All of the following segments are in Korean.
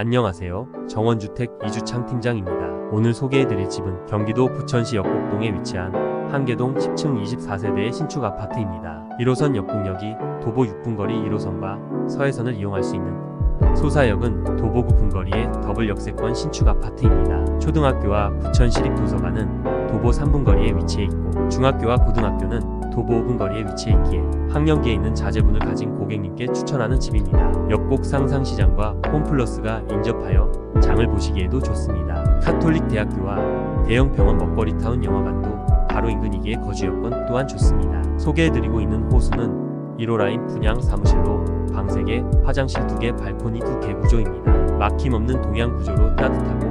안녕하세요. 정원주택 이주창 팀장입니다. 오늘 소개해드릴 집은 경기도 부천시 역곡동에 위치한 한계동 10층 24세대의 신축 아파트입니다. 1호선 역곡역이 도보 6분 거리 1호선과 서해선을 이용할 수 있는 소사역은 도보 9분 거리의 더블 역세권 신축 아파트입니다. 초등학교와 부천시립도서관은 도보 3분 거리에 위치해 있고 중학교와 고등학교는 도보 5분 거리에 위치해 있기에 학령기에 있는 자제분을 가진 고객님께 추천하는 집입니다. 역곡 상상시장과 홈플러스가 인접하여 장을 보시기에도 좋습니다. 카톨릭 대학교와 대형 병원 먹거리 타운 영화관도 바로 인근이기에 거주 여건 또한 좋습니다. 소개해드리고 있는 호수는 1호 라인 분양 사무실로 방 3개, 화장실 2개, 발코니 2개 구조입니다. 막힘없는 동양 구조로 따뜻하고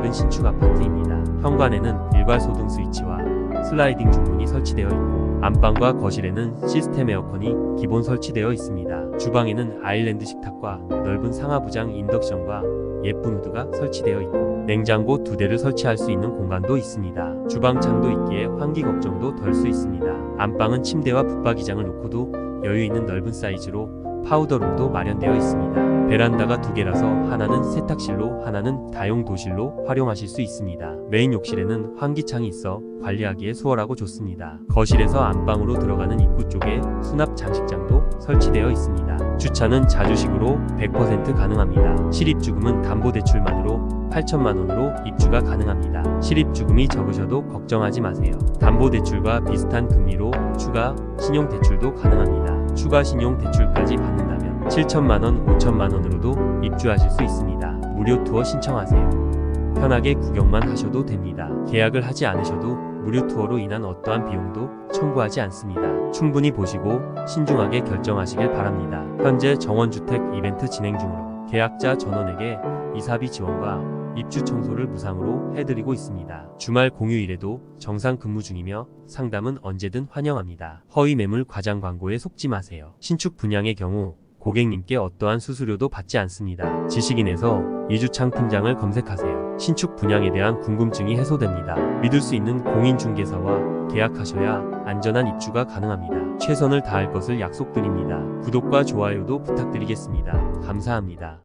밝은 신축 아파트입니다. 현관에는 일괄 소등 스위치와 슬라이딩 중문이 설치되어 있고 안방과 거실에는 시스템 에어컨이 기본 설치되어 있습니다. 주방에는 아일랜드 식탁과 넓은 상하부장 인덕션과 예쁜 후드가 설치되어 있고 냉장고 두 대를 설치할 수 있는 공간도 있습니다. 주방 창도 있기에 환기 걱정도 덜 수 있습니다. 안방은 침대와 붙박이장을 놓고도 여유 있는 넓은 사이즈로 파우더룸도 마련되어 있습니다. 베란다가 두 개라서 하나는 세탁실로 하나는 다용 도실로 활용하실 수 있습니다. 메인 욕실에는 환기창이 있어 관리하기에 수월하고 좋습니다. 거실에서 안방으로 들어가는 입구 쪽에 수납 장식장도 설치되어 있습니다. 주차는 자주식으로 100% 가능합니다. 실입주금은 담보대출만으로 8천만 원으로 입주가 가능합니다. 실입주금이 적으셔도 걱정하지 마세요. 담보대출과 비슷한 금리로 추가 신용대출도 가능합니다. 추가 신용 대출까지 받는다면 7천만 원, 5천만 원으로도 입주하실 수 있습니다. 무료 투어 신청하세요. 편하게 구경만 하셔도 됩니다. 계약을 하지 않으셔도 무료 투어로 인한 어떠한 비용도 청구하지 않습니다. 충분히 보시고 신중하게 결정하시길 바랍니다. 현재 정원주택 이벤트 진행 중으로 계약자 전원에게 이사비 지원과 입주 청소를 무상으로 해드리고 있습니다. 주말 공휴일에도 정상 근무 중이며 상담은 언제든 환영합니다. 허위 매물 과장 광고에 속지 마세요. 신축 분양의 경우 고객님께 어떠한 수수료도 받지 않습니다. 지식인에서 이주창 팀장을 검색하세요. 신축 분양에 대한 궁금증이 해소됩니다. 믿을 수 있는 공인중개사와 계약하셔야 안전한 입주가 가능합니다. 최선을 다할 것을 약속드립니다. 구독과 좋아요도 부탁드리겠습니다. 감사합니다.